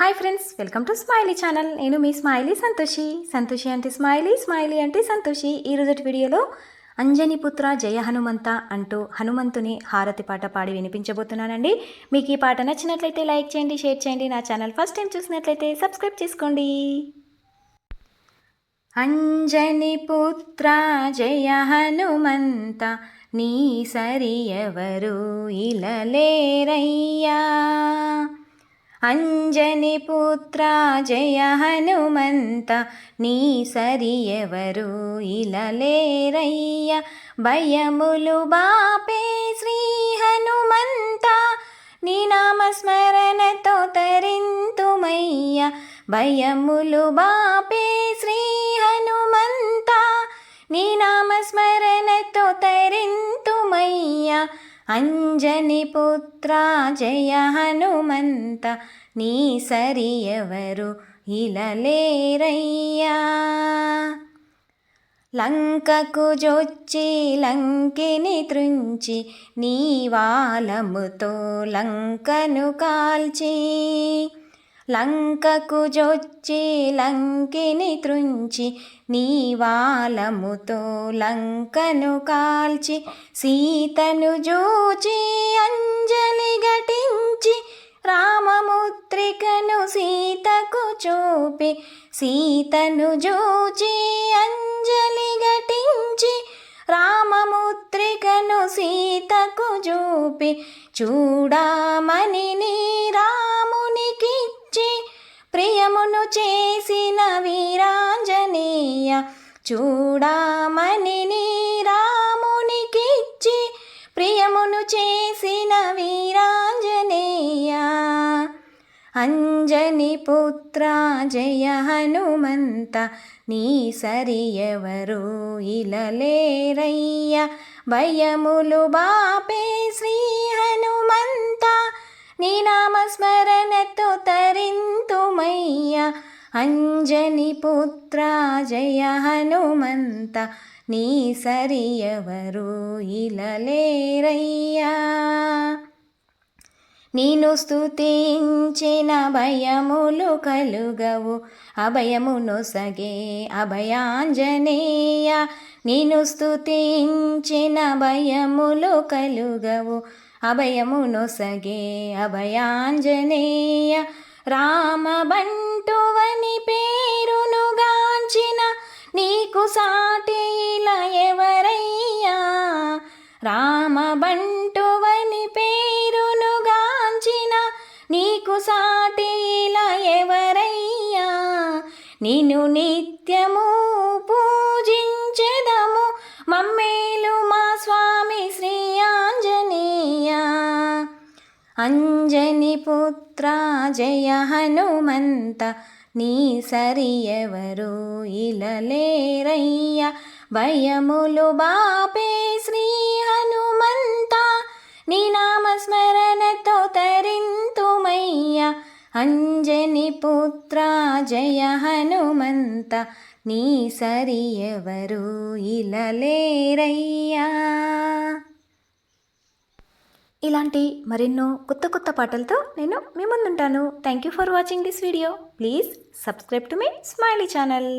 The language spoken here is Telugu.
Hi friends welcome to Smiley channel నేను మీ స్మైలీ సంతోషి. సంతోషి అంటే స్మైలీ స్మైలీ అంటే సంతోషి. ఈ రోజటి వీడియోలో అంజనిపుత్ర జయ హనుమంత అంటూ హనుమంతుని హారతి పాట పాడి వినిపించబోతున్నానండి. మీకు ఈ పాట నచ్చినట్లయితే లైక్ చేయండి షేర్ చేయండి. నా ఛానల్ ఫస్ట్ టైం చూసినట్లయితే సబ్స్క్రైబ్ చేసుకోండి. అంజనిపుత్ర జయ హనుమంత నీ సరి ఎవరు ఇలలేరయ్యా? అంజని పుత్ర జయ హనుమంత నీ సరి ఎవరు ఇలలేరయ్య? భయములు బాపే శ్రీ హనుమంత నీ నామస్మరణతో తరింతుమయ్య. భయములు బాపే శ్రీ హనుమంత నీ నామస్మరణ అంజని పుత్ర జయ హనుమంత నీ సరి ఎవరు ఇలలేరయ్యా. లంకకు జొచ్చి లంకిని త్రుంచి నీ వాలముతో లంకను కాల్చి. లంకకు జొచ్చి లంకిని త్రుంచి నీ వాలముతో లంకను కాల్చి సీతను జూచి అంజలి ఘటించి రామముద్రికను సీతకు చూపి సీతను జూచి అంజలి ఘటించి రామముద్రికను సీతకు చూపి చూడామని రామునికి ప్రియమును చేసిన వీరాంజనేయ చూడామని నీ రామునికిచ్చి ప్రియమును చేసిన వీరాంజనేయ. అంజని పుత్ర జయ హనుమంత నీ సరియవరు ఇలలేరయ్య? భయములు బాపే శ్రీ హనుమంత నీ నామస్మరణతో తరింతుమయ్య హనుమయ్య అంజనిపుత్ర జయ హనుమంత నీ సరియవరు ఇలలేరయ్యా. నేను స్థుతించిన భయములు కలుగవు అభయమును సగే అభయాంజనేయ. నేను స్థుతించిన భయములు కలుగవు అభయమును సగే అభయాంజనేయ. రామబంటువని పేరును గాంచిన నీకు సాటి ఇలా ఎవరయ్యా? రామబంటువని పేరును గాంచిన నీకు సాటి ఇలా ఎవరయ్యా? నిన్ను నిత్యము అంజని పుత్ర జయ హనుమంత నీ సరియవరు ఇలలేరయ్య? భయములు బాపే శ్రీ హనుమంత నీ నామస్మరణతో తరింతుమయ్య. అంజని పుత్ర జయ హనుమంత నీ సరియవరు ఇలలేరయ్యా? ఇలాంటి మరెన్నో కొత్త కొత్త పాటలతో నేను మీ ముందుంటాను. Thank you for watching this video please subscribe to my Smiley channel